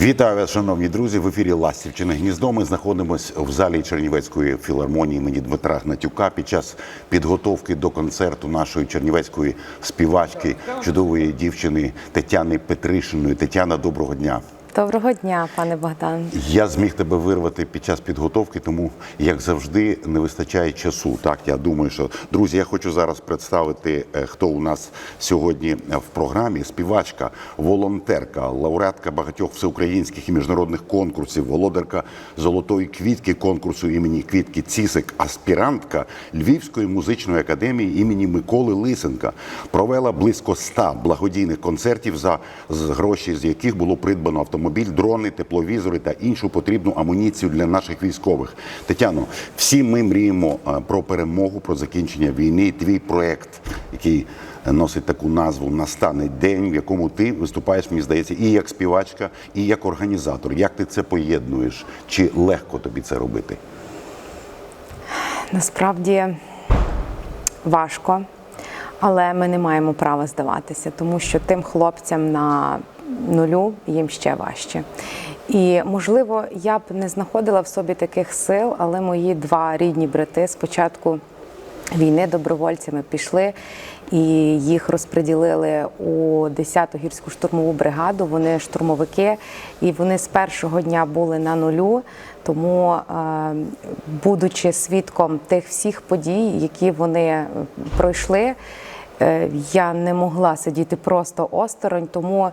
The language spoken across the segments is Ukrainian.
Вітаю вас, шановні друзі. В ефірі Ластівчине гніздо. Ми знаходимося в залі Чернівецької філармонії імені Дмитра Гнатюка під час підготовки до концерту нашої чернівецької співачки, чудової дівчини Тетяни Петришиної. Тетяна, доброго дня. Доброго дня, пане Богдан. Я зміг тебе вирвати під час підготовки, тому як завжди не вистачає часу. Так я думаю, що друзі, я хочу зараз представити, е, хто у нас сьогодні в програмі. Співачка, волонтерка, лауреатка багатьох всеукраїнських і міжнародних конкурсів, володарка золотої квітки конкурсу імені Квітки Цісик, аспірантка Львівської музичної академії імені Миколи Лисенка. Провела близько ста благодійних концертів, за гроші з яких було придбано автомобіль, дрони, тепловізори та іншу потрібну амуніцію для наших військових. Тетяно, всі ми мріємо е, про перемогу, про закінчення війни. Твій проект, який носить таку назву Настане день, в якому ти виступаєш, мені здається, і як співачка, і як організатор. Як ти це поєднуєш? Чи легко тобі це робити? Насправді важко, але ми не маємо права здаватися, тому що тим хлопцям на нулю їм ще важче. І можливо, я б не знаходила в собі таких сил, але мої два рідні брати спочатку війни добровольцями пішли і їх розподілили у 10-ту гірську штурмову бригаду. Вони штурмовики, і вони з першого дня були на нулю. Тому, е, будучи свідком тих всіх подій, які вони е, пройшли. е, Я не могла сидіти просто осторонь, тому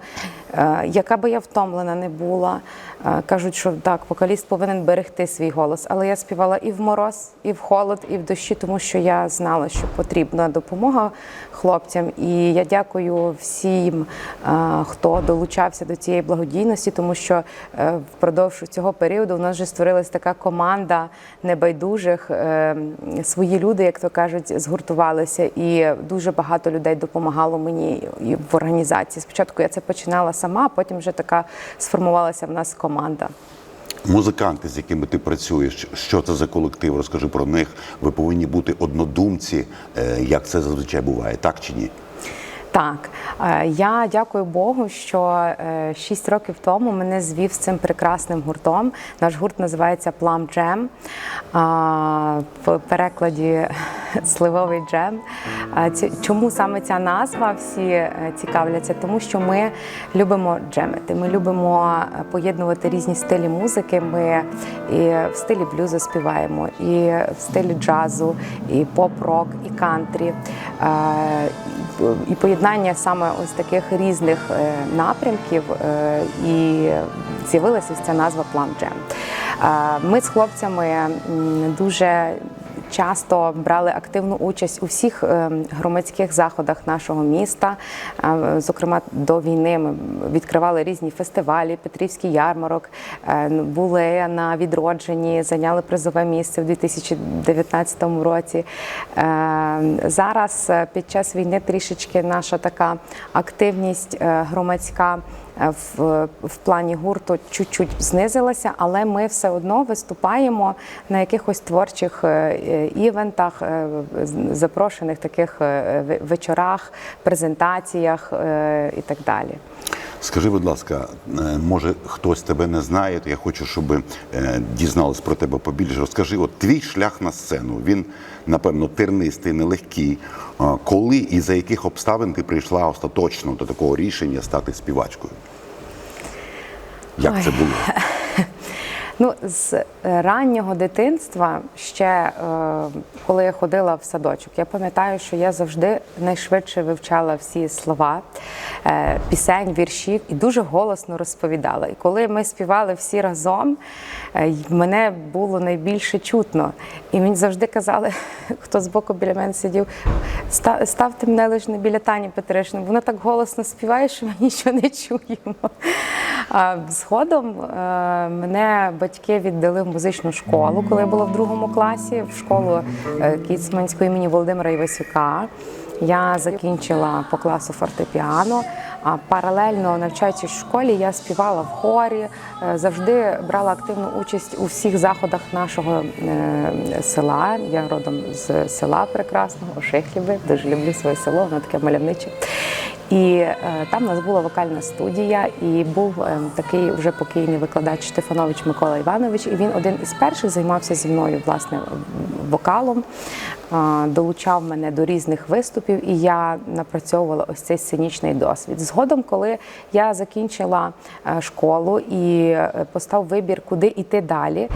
яка би я втомлена не була, е, кажуть, що так, вокаліст повинен берегти свій голос. Але я співала і в мороз, і в холод, і в дощі, тому що я знала, що потрібна допомога хлопцям. І я дякую всім, е, хто долучався до цієї благодійності, тому що е, впродовж цього періоду в нас вже створилась така команда небайдужих. е, Свої люди, як то кажуть, згуртувалися, і дуже багато людей допомагало мені в організації. Спочатку я це починала сама, а потім вже така сформувалася в нас команда. Музиканти, з якими ти працюєш, що це за колектив? Розкажи про них. Ви повинні бути однодумці, е, як це зазвичай буває, так чи ні? Так, е, я дякую Богу, що 6 років тому мене звів з цим прекрасним гуртом. Наш гурт називається Plum Jam, в перекладі сливовий джем. Чому саме ця назва? Всі е, цікавляться, тому що ми любимо джемити. Ми любимо е, поєднувати різні стилі музики. Ми і в стилі блюзу співаємо, і в стилі джазу, і поп-рок, і кантрі. І поєднання саме ось таких різних е, напрямків, е, і з'явилася ця назва План. Е, Ми з хлопцями дуже часто брали активну участь у всіх е, громадських заходах нашого міста. Е, Зокрема, до війни ми відкривали різні фестивалі, Петрівський ярмарок, е, були на відродженні, зайняли призове місце в 2019 році. Е, Зараз під час війни трішечки наша така активність громадська в, в плані гурту чуть-чуть знизилася, але ми все одно виступаємо на якихось творчих е, е, івентах, е, запрошених таких е, вечорах, презентаціях е, і так далі. Скажи, будь ласка, е, може хтось тебе не знає, то я хочу, щоб е, дізнались про тебе побільше. Розкажи, от твій шлях на сцену, він, напевно, тернистий, нелегкий. Коли і за яких обставин ти прийшла остаточно до такого рішення стати співачкою? Як це було? Ну, з е, раннього дитинства, ще е, коли я ходила в садочок, я пам'ятаю, що я завжди найшвидше вивчала всі слова е, пісень, віршів і дуже голосно розповідала. І коли ми співали всі разом, мене було найбільше чутно. І мені завжди казали, хто збоку біля мене сидів, «Ста- ставте мене лише не біля Тані Петришини. Вона так голосно співає, що ми нічого не чуємо. Згодом е, мене батьки віддали в музичну школу, коли я була в другому класі, в школу е, Кіцманського імені Володимира Івасюка. Я закінчила по класу фортепіано. А паралельно навчаючись в школі, я співала в хорі, е, завжди брала активну участь у всіх заходах нашого села. Я родом з села прекрасного, Ошихліби, дуже люблю своє село, воно таке мальовниче. І е, там у нас була вокальна студія, і був е, такий вже покійний викладач Штефанович Микола Іванович. І він один із перших займався зі мною власне вокалом, е, долучав мене до різних виступів, і я напрацьовувала ось цей сценічний досвід. Згодом, коли я закінчила школу і постав вибір, куди йти далі,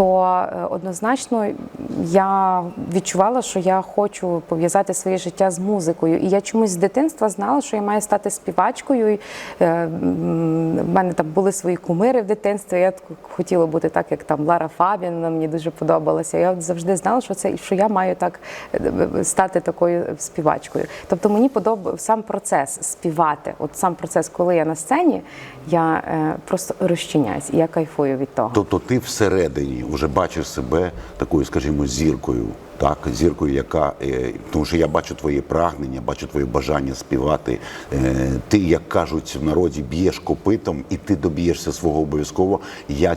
то е, однозначно я відчувала, що я хочу пов'язати своє життя з музикою. І я чомусь з дитинства знала, що я маю стати співачкою. Е, В мене там були свої кумири в дитинстві. Я хотіла бути так, як там Лара Фабін, мені дуже подобалася. Я завжди знала, що це що я маю так е, стати такою співачкою. Тобто мені подобав сам процес співати. От сам процес, коли я на сцені, я просто розчиняюсь, і я кайфую від того. Тобто ти всередині вже бачиш себе такою, скажімо, зіркою, так, зіркою, яка е, тому що я бачу твоє прагнення, бачу твоє бажання співати. Е, Ти, як кажуть в народі, б'єш копитом, і ти доб'єшся свого обов'язково. Я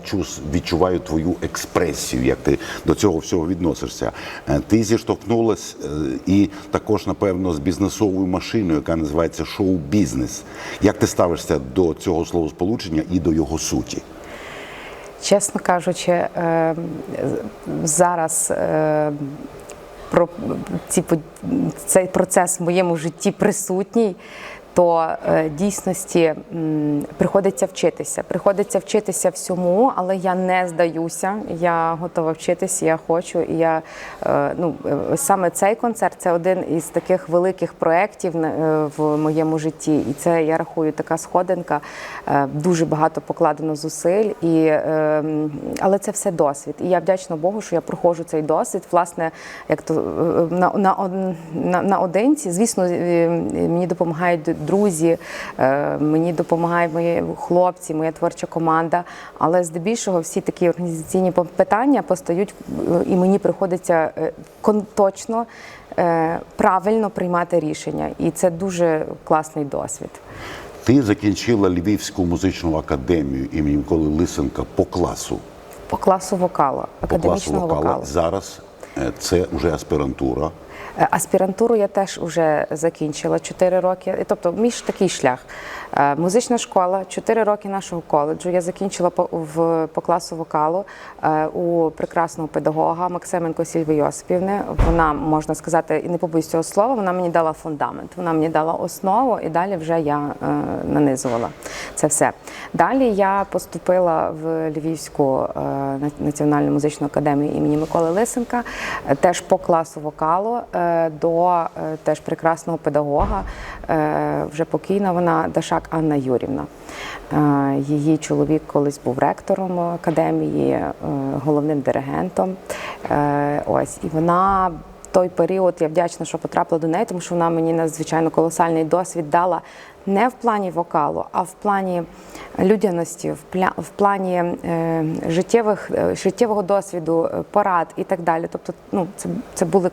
відчуваю твою експресію, як ти до цього всього відносишся. Е, Ти зіштовхнулась і також, напевно, з бізнесовою машиною, яка називається шоу-бізнес. Як ти ставишся до цього словосполучення і до його суті? Чесно кажучи, е, зараз е, про ці по- цей процес в моєму житті присутній. То е, дійсності приходиться вчитися. Приходиться вчитися всьому, але я не здаюся. Я готова вчитися, я хочу. І я е, ну е, саме цей концерт це один із таких великих проєктів в моєму житті. І це я рахую така сходинка. Дуже багато покладено зусиль, і е, але це все досвід. І я вдячна Богу, що я проходжу цей досвід. Власне, як то на, на, на, наодинці, звісно, мені допомагають друзі, е, мені допомагають мої хлопці, моя творча команда. Але здебільшого всі такі організаційні питання постають, е, і мені приходиться е, кон- точно е, правильно приймати рішення. І це дуже класний досвід. Ти закінчила Львівську музичну академію імені Миколи Лисенка по класу. По класу вокалу, По класу академічного вокала. вокалу. Зараз це вже аспірантура. Е, Аспірантуру я теж вже закінчила 4 роки. Тобто, мій такий шлях. Е, Музична школа, 4 роки нашого коледжу. Я закінчила по, в, по класу вокалу е, у прекрасного педагога Максименко Сільви Йосипівни. Вона, можна сказати, і не побоюсь цього слова, вона мені дала фундамент. Вона мені дала основу, і далі вже я е, нанизувала це все. Далі я поступила в Львівську е, національну музичну академію імені Миколи Лисенка, теж по класу вокалу до е, теж прекрасного педагога, е, вже покійна вона Дашак Анна Юрівна. Е, Її чоловік колись був ректором академії, е, головним диригентом. Е, Ось і вона. Той період я вдячна, що потрапила до неї, тому що вона мені надзвичайно колосальний досвід дала не в плані вокалу, а в плані людяності, в пля- в плані е, життєвих, е, життєвого досвіду, е, порад і так далі. Тобто, ну, це, це були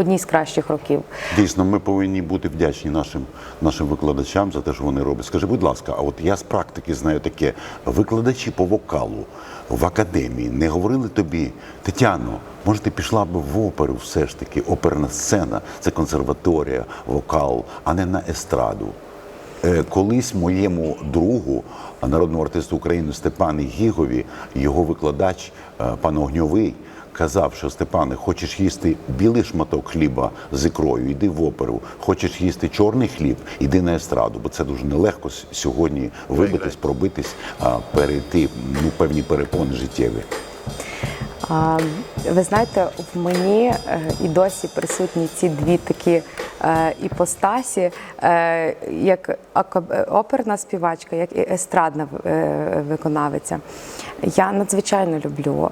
одні з кращих років. Дійсно, ми повинні бути вдячні нашим, нашим викладачам за те, що вони роблять. Скажи, будь ласка, а от я з практики знаю таке: викладачі по вокалу в академії не говорили тобі, Тетяно, може, ти пішла б в оперу все ж таки, оперна сцена, це консерваторія, вокал, а не на естраду. Е, Колись моєму другу, народному артисту України Степані Гігові, його викладач е, пан Огньовий, казав, що Степане, хочеш їсти білий шматок хліба з ікрою, йди в оперу. Хочеш їсти чорний хліб, іди на естраду, бо це дуже нелегко сьогодні вибитись, пробитись, перейти ну, певні перепони життєві. Ви знаєте, в мені е, і досі присутні ці дві такі е, іпостасі, е, як оперна співачка, як і естрадна виконавиця. Я надзвичайно люблю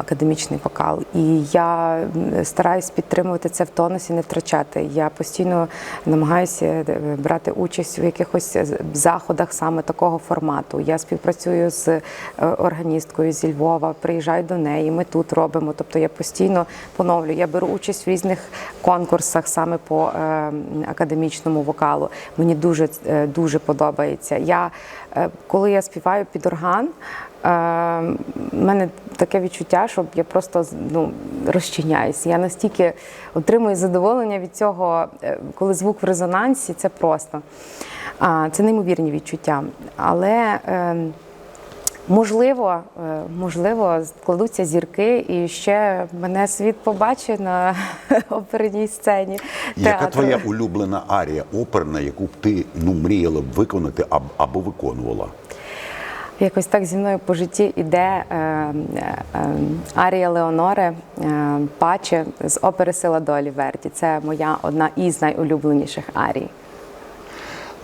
академічний вокал, і я стараюсь підтримувати це в тонусі, не втрачати. Я постійно намагаюся брати участь у якихось заходах саме такого формату. Я співпрацюю з органісткою зі Львова, приїжджаю до неї. Ми тут робимо. Тобто я постійно поновлюю. Я беру участь в різних конкурсах саме по е, академічному вокалу. Мені дуже е, дуже подобається. Я е, коли я співаю під орган. У мене таке відчуття, що я просто ну, розчиняюся. Я настільки отримую задоволення від цього, коли звук в резонансі, це просто. Це неймовірні відчуття. Але е, можливо, е, можливо, складуться зірки, і ще мене світ побачить на оперній сцені. Яка театру. твоя улюблена арія оперна, яку б ти ну мріяла б виконати або виконувала? Якось так зі мною по житті іде е, е, е, Арія Леоноре е, Паче з опери Сила долі Верді. Це моя одна із найулюбленіших арій.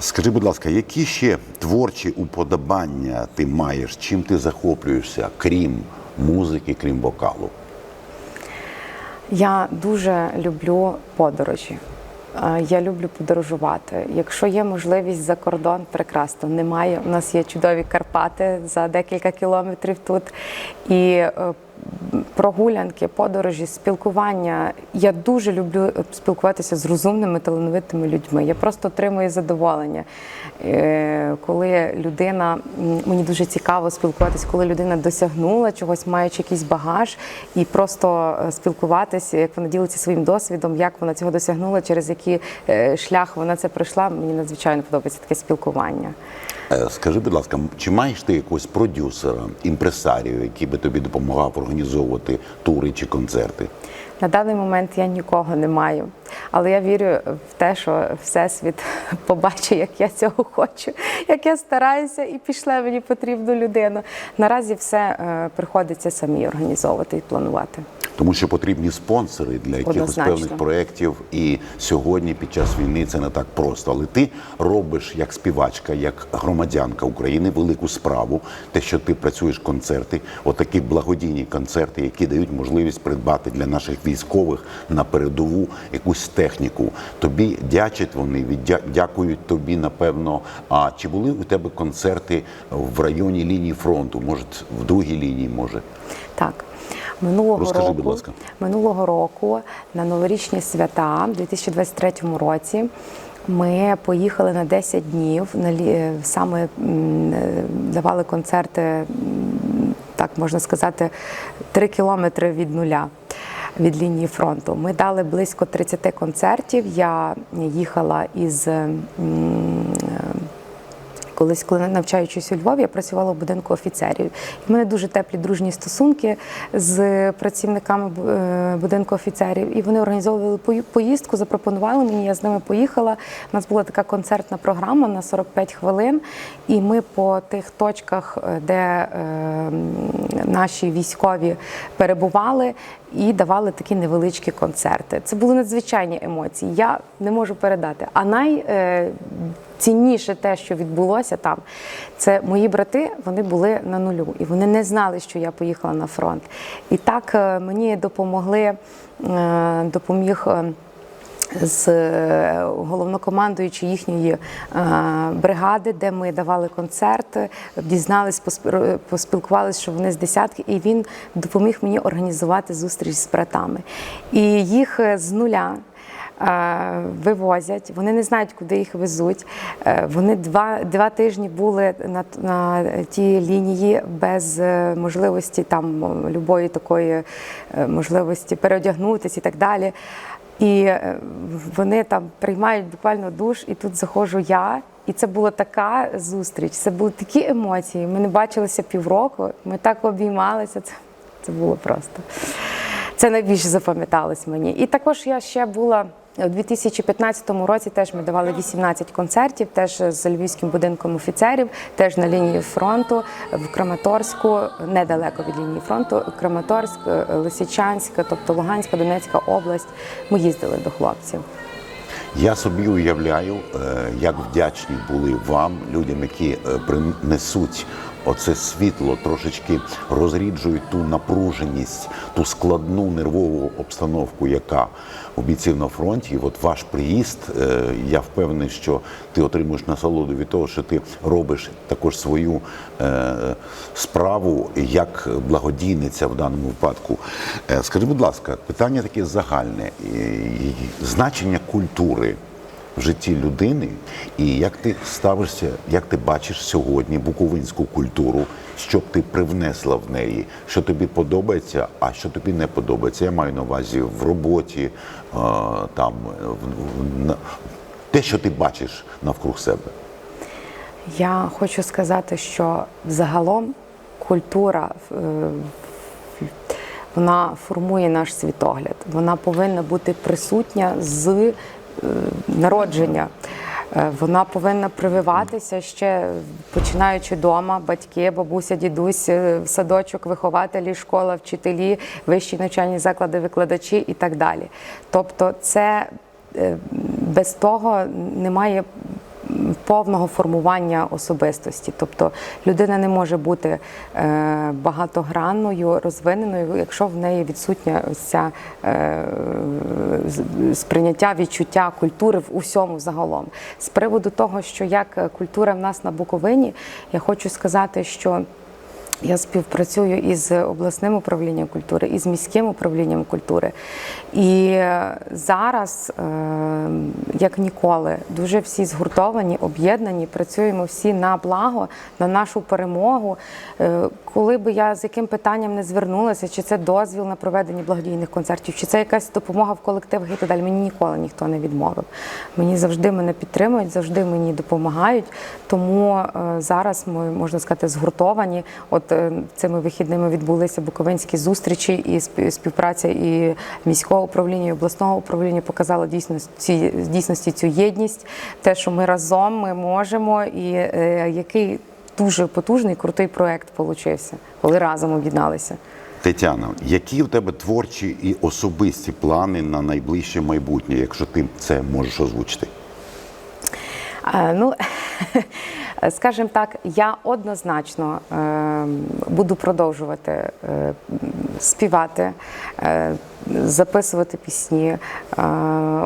Скажи, будь ласка, які ще творчі уподобання ти маєш? Чим ти захоплюєшся, крім музики, крім вокалу? Я дуже люблю подорожі. Е, Я люблю подорожувати. Якщо є можливість за кордон, прекрасно. Немає. У нас є чудові Карпати за декілька кілометрів тут. І е, прогулянки, подорожі, спілкування. Я дуже люблю спілкуватися з розумними, талановитими людьми. Я просто отримую задоволення. Е, Коли людина, мені дуже цікаво спілкуватися, коли людина досягнула чогось, маючи якийсь багаж, і просто е, спілкуватися, як вона ділиться своїм досвідом, як вона цього досягнула, через який е, шлях вона це пройшла. Мені надзвичайно подобається таке спілкування. Е, Скажи, будь ласка, чи маєш ти якогось продюсера, імпресарію, який би тобі допомагав організовувати тури чи концерти? На даний момент я нікого не маю, але я вірю в те, що всесвіт побачить, як я цього хочу, як я стараюся, і пішле мені потрібну людину. Наразі все е, приходиться самі організовувати і планувати. Тому що потрібні спонсори для якихось певних проєктів. І сьогодні, під час війни, це не так просто. Але ти робиш як співачка, як громадянка України велику справу. Те, що ти працюєш концерти, отакі благодійні концерти, які дають можливість придбати для наших військових на передову якусь техніку. Тобі дячать вони, дякують тобі, напевно. А чи були у тебе концерти в районі лінії фронту? Може, в другій лінії, може? Так. Минулого Розкажи, року, будь ласка. минулого року на новорічні свята, в 2023 році, ми поїхали на 10 днів. На лі- саме е, давали концерти, так можна сказати, 3 кілометри від нуля. Від лінії фронту ми дали близько 30 концертів. Я їхала із Колись, коли навчаючись у Львові, я працювала в будинку офіцерів. В мене дуже теплі дружні стосунки з працівниками е, будинку офіцерів. І вони організовували поїздку, запропонували мені, я з ними поїхала. У нас була така концертна програма на 45 хвилин. І ми по тих точках, е, де е, наші військові перебували, і давали такі невеличкі концерти. Це були надзвичайні емоції. Я не можу передати. А най е, те, що відбулося там, це мої брати. Вони були на нулю, і вони не знали, що я поїхала на фронт. І так е, мені допомогли, е, допоміг. З е, головнокомандуючи їхньої е, бригади, де ми давали концерти, дізнались, поспілкувалися, що вони з десятки, і він допоміг мені організувати зустріч з братами. І їх е, з нуля. Вивозять, вони не знають, куди їх везуть. Вони два, два тижні були на, на тій лінії без можливості там любої такої можливості переодягнутися і так далі. І е, вони там приймають буквально душ, і тут заходжу я. І це була така зустріч, це були такі емоції. Ми не бачилися півроку, ми так обіймалися. Це, це було просто. Це найбільше запам'яталось мені. І також я ще була у 2015 році. Теж ми давали 18 концертів, теж з львівським будинком офіцерів, теж на лінії фронту в Краматорську, недалеко від лінії фронту. Краматорськ, е, Лисичанськ, тобто Луганська, Донецька область. Ми їздили до хлопців. Я собі уявляю, е, як вдячні були вам, людям, які е, принесуть оце світло трошечки розріджують ту напруженість, ту складну нервову обстановку, яка у бійців на фронті. І от ваш приїзд, е, я впевнений, що ти отримуєш насолоду від того, що ти робиш також свою е, справу як благодійниця в даному випадку. Е, Скажи, будь ласка, питання таке загальне. Значення культури в житті людини, і як ти ставишся, як ти бачиш сьогодні буковинську культуру, що б ти привнесла в неї, що тобі подобається, а що тобі не подобається. Я маю на увазі в роботі, е, там те, що ти бачиш навкруг себе. Я хочу сказати, що загалом культура е, вона формує наш світогляд. Вона повинна бути присутня з народження. Е, Вона повинна прививатися ще починаючи вдома, батьки, бабуся, дідусь, е, садочок, вихователі, школа, вчителі, вищі навчальні заклади, викладачі і так далі. Тобто, це е, без того немає повного формування особистості. Тобто людина не може бути е, багатогранною, розвиненою, якщо в неї відсутня ось ця е, сприйняття, відчуття культури в усьому загалом. З приводу того, що як культура в нас на Буковині, я хочу сказати, що я співпрацюю із обласним управлінням культури, і з міським управлінням культури. І зараз, е, як ніколи, дуже всі згуртовані, об'єднані, працюємо всі на благо, на нашу перемогу. Е, Коли би я з яким питанням не звернулася, чи це дозвіл на проведення благодійних концертів, чи це якась допомога в колективах і так далі, мені ніколи ніхто не відмовив. Мені завжди мене підтримують, завжди мені допомагають. Тому е, зараз ми можна сказати згуртовані. От цими вихідними відбулися буковинські зустрічі і спів- співпраця і міського управління, і обласного управління показала дійсно ці дійсності цю єдність, те, що ми разом ми можемо, і е, який дуже потужний крутий проект получився, коли разом об'єдналися. Тетяна, які у тебе творчі і особисті плани на найближче майбутнє, якщо ти це можеш озвучити? Е, Ну, скажімо так, я однозначно е, буду продовжувати е, співати, записувати пісні.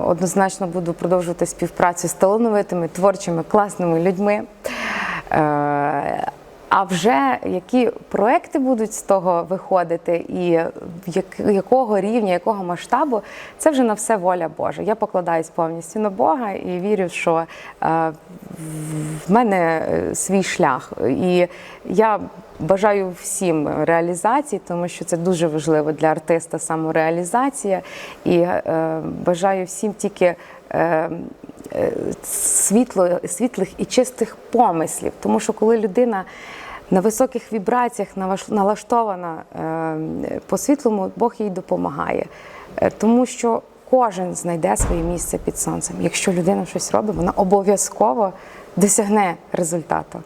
Однозначно буду продовжувати співпрацю з талановитими, творчими, класними людьми. А вже які проекти будуть з того виходити, і якого рівня, якого масштабу, це вже на все воля Божа. Я покладаюсь повністю на Бога і вірю, що е, в мене е, свій шлях. І я бажаю всім реалізації, тому що це дуже важливо для артиста самореалізація. І е, бажаю всім тільки. Е, світло, світлих і чистих помислів. Тому що коли людина на високих вібраціях налаштована е, по світлому, Бог їй допомагає. Е, Тому що кожен знайде своє місце під сонцем. Якщо людина щось робить, вона обов'язково досягне результату.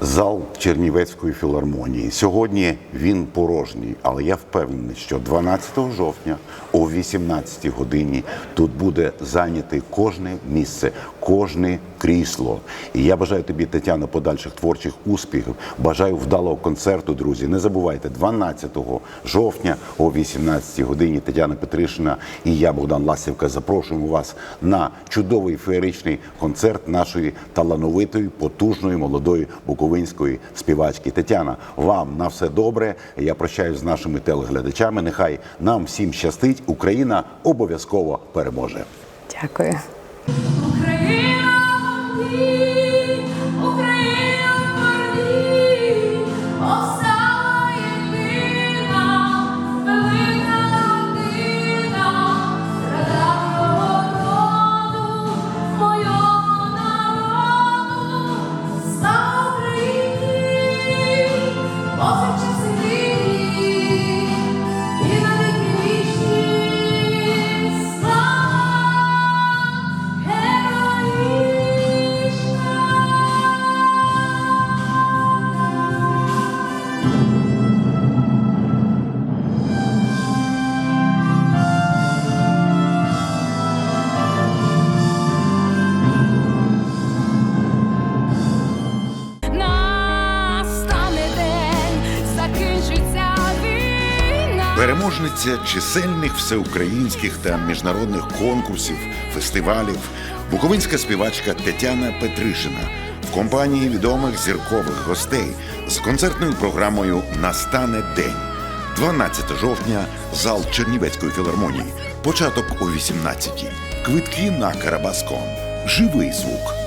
Зал Чернівецької філармонії. Сьогодні він порожній, але я впевнений, що 12 жовтня о 18 годині тут буде зайняте кожне місце, кожне крісло. І я бажаю тобі, Тетяно, подальших творчих успіхів. Бажаю вдалого концерту, друзі. Не забувайте, 12 жовтня о 18 годині Тетяна Петришина і я, Богдан Ласівка, запрошуємо вас на чудовий феєричний концерт нашої талановитої, потужної, молодої буковинської співачки. Тетяна, вам на все добре. Я прощаюсь з нашими телеглядачами. Нехай нам всім щастить. Україна обов'язково переможе. Дякую. Переможниця чисельних всеукраїнських та міжнародних конкурсів, фестивалів, буковинська співачка Тетяна Петришина в компанії відомих зіркових гостей з концертною програмою Настане день. 12 жовтня, зал Чернівецької філармонії. Початок о 18 Квитки на Карабаском. Живий звук.